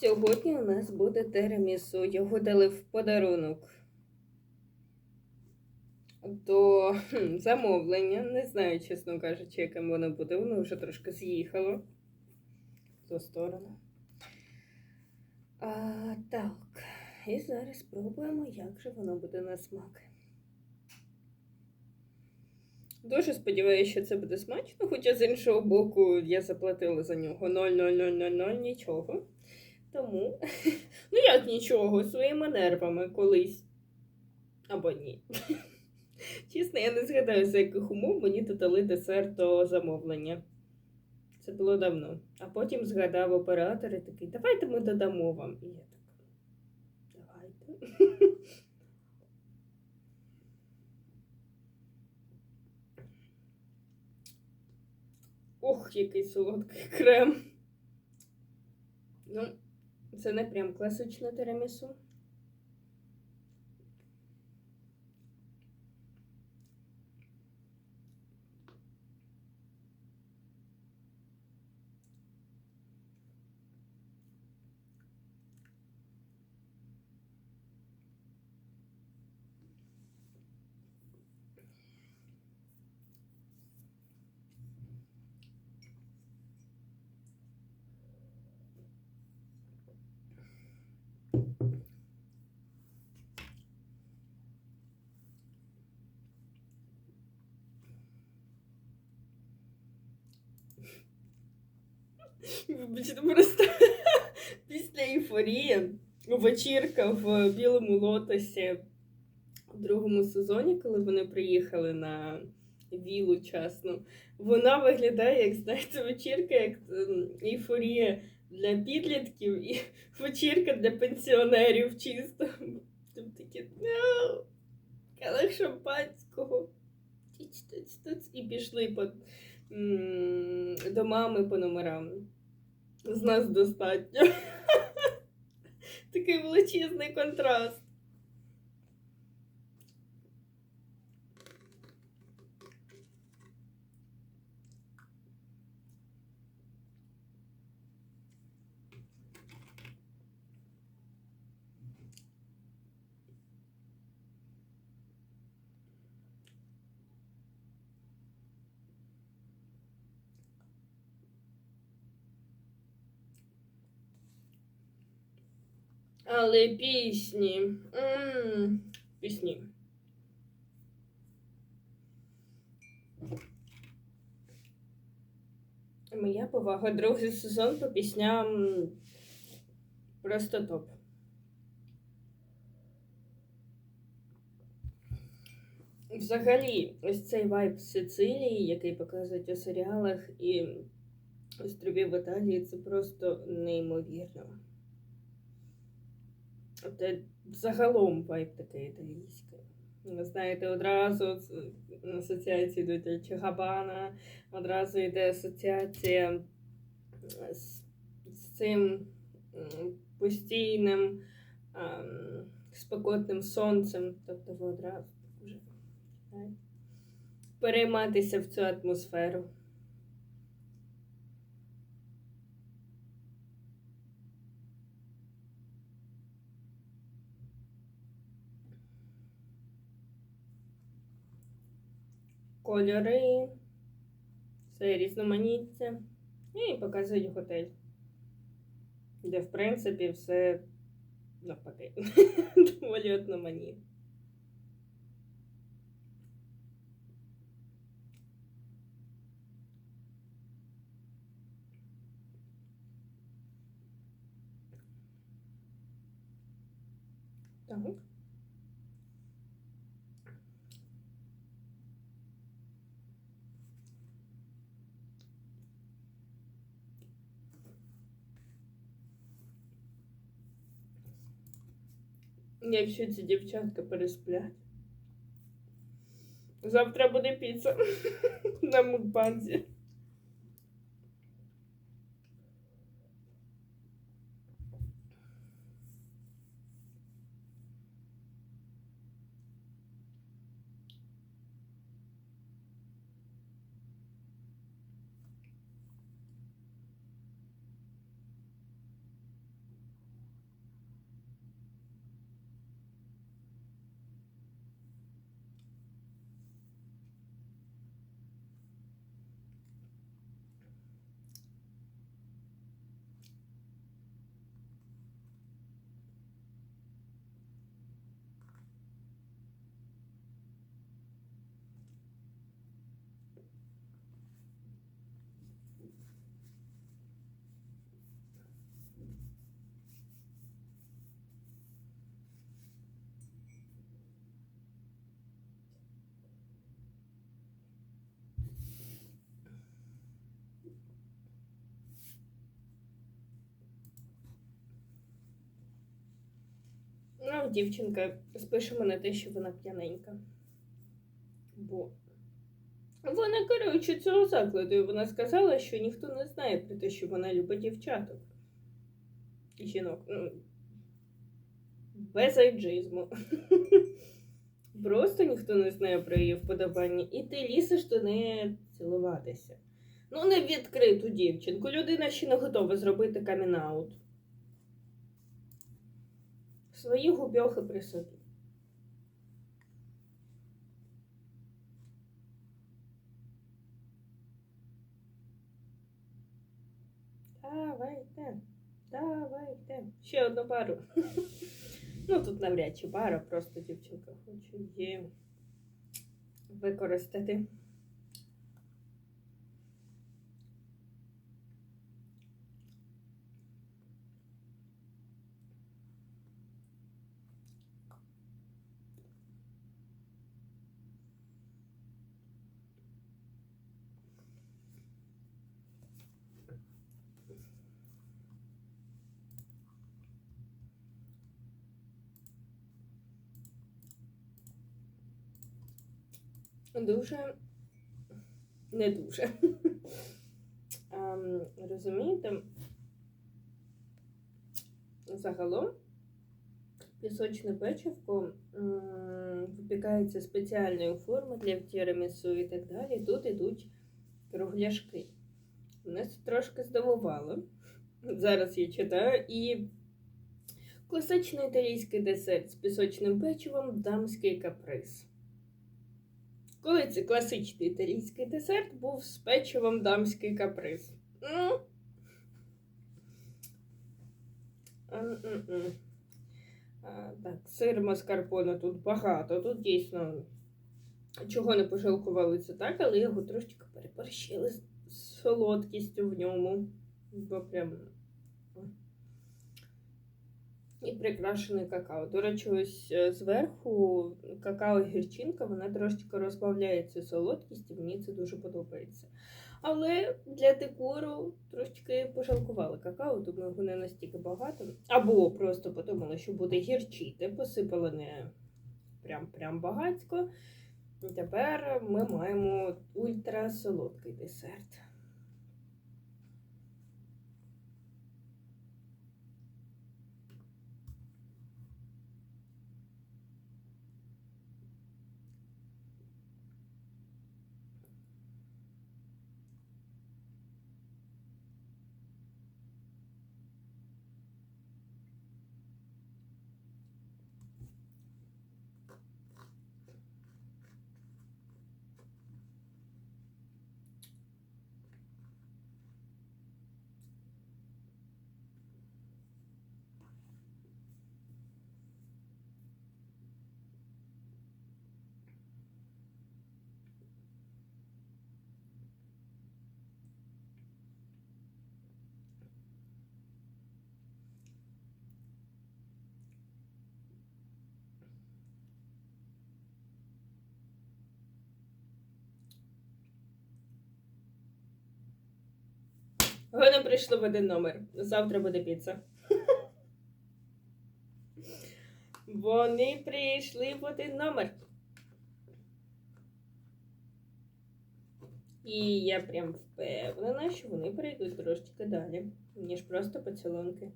Сьогодні у нас буде теремісу. Його дали в подарунок до замовлення. Не знаю, чесно кажучи, яким воно буде. Воно вже трошки з'їхало ту сторону. А, так, і зараз спробуємо, як же воно буде на смак. Дуже сподіваюся, що це буде смачно, хоча з іншого боку я заплатила за нього 0,0000 нічого. Тому, ну як нічого, своїми нервами колись. Або ні. Чесно, я не згадаю, за яких умов мені додали десерт до замовлення. Це було давно. А потім згадав оператор і такий, давайте ми додамо вам. І я така, давайте. Ох, який солодкий крем. Ну, це не прям класичне тирамісу. Вибачте, просто після ейфорії вечірка в білому лотосі в другому сезоні, коли вони приїхали на вілу часну, вона виглядає, як знаєте, вечірка, як ем, ейфорія для підлітків і вечірка для пенсіонерів чисто. Там такі «Мяу, келих шампанського. І пішли по м, домами по номерам. З нас достатньо. Такий величезний контраст. Але пісні. м Пісні. Моя повага. Другий сезон по пісням просто топ. Взагалі, ось цей вайб Сицилії, який показують у серіалах і островів в Італії, це просто неймовірно. Це загалом вайб такий італійський. Ви знаєте, одразу асоціації Дольче Габана, одразу йде асоціація з, з цим постійним ем, спекотним сонцем. Тобто ви одразу вже перейматися в цю атмосферу. Кольори, все різноманіття. І показують готель, де, в принципі, все навпаки. Доволі одноманітно. Так. Якщо ці дівчатка пересплять. Завтра буде піца на мукбанзі. Ну, дівчинка спишемо на те, що вона п'яненька. Бо вона керуючи цього закладу, і вона сказала, що ніхто не знає про те, що вона любить дівчаток. І жінок. Ну, без айджизму. Просто ніхто не знає про її вподобання. І ти лізеш до неї цілуватися. Ну, не відкриту дівчинку. Людина ще не готова зробити камінаут. Свої губьохи при собі. Давайте, давайте. Ще одну пару. Ну, тут навряд чи пара, просто дівчинка хоче її використати. Дуже не дуже. Ем, Розумієте? Загалом пісочне печивко випікається спеціальною форми для тірамісу і так далі. Тут ідуть кругляшки. Мене це трошки здивувало. Зараз я читаю і класичний італійський десерт з пісочним печивом дамський каприз. Коли це класичний італійський десерт був з печивом дамський каприз. Ну. М-м-м. А, Так, сир маскарпоне тут багато. Тут дійсно чого не пожалкували це так, але його трошки переборщили з солодкістю в ньому. Бо прям. І прикрашений какао. До речі, ось е, зверху какао-гірчинка, вона трошки розбавляє цю солодкість, і мені це дуже подобається. Але для декору трошки пожалкували какао, тому його не настільки багато. Або просто подумали, що буде гірчити, посипали не прям прям багатько. І тепер ми маємо ультрасолодкий десерт. Вони прийшли в один номер. Завтра буде піца. Вони прийшли в один номер. І я прям впевнена, що вони прийдуть трошки далі, ніж просто поцілунки.